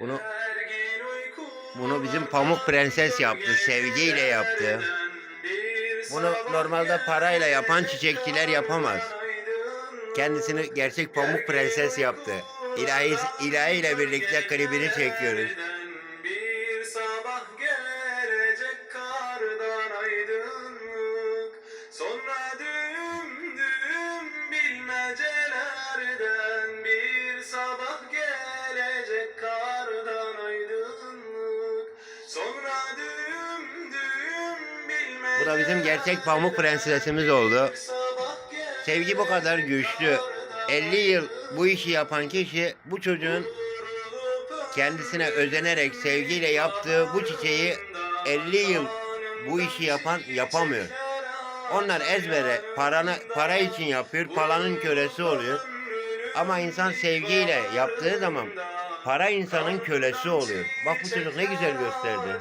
Bunu bunu bizim Pamuk Prenses yaptı, sevgiyle yaptı. Bunu normalde parayla yapan çiçekçiler yapamaz. Kendisini gerçek Pamuk Prenses yaptı. İlahi, ilahi ile birlikte klibini çekiyoruz. Bir sabah gelecek Da bizim gerçek Pamuk Prensesimiz oldu. Sevgi bu kadar güçlü. 50 yıl bu işi yapan kişi bu çocuğun kendisine özenerek sevgiyle yaptığı bu çiçeği 50 yıl bu işi yapan yapamıyor. Onlar ezbere paranı para için yapıyor, paranın kölesi oluyor. Ama insan sevgiyle yaptığı zaman para insanın kölesi oluyor. Bak bu çocuk ne güzel gösterdi.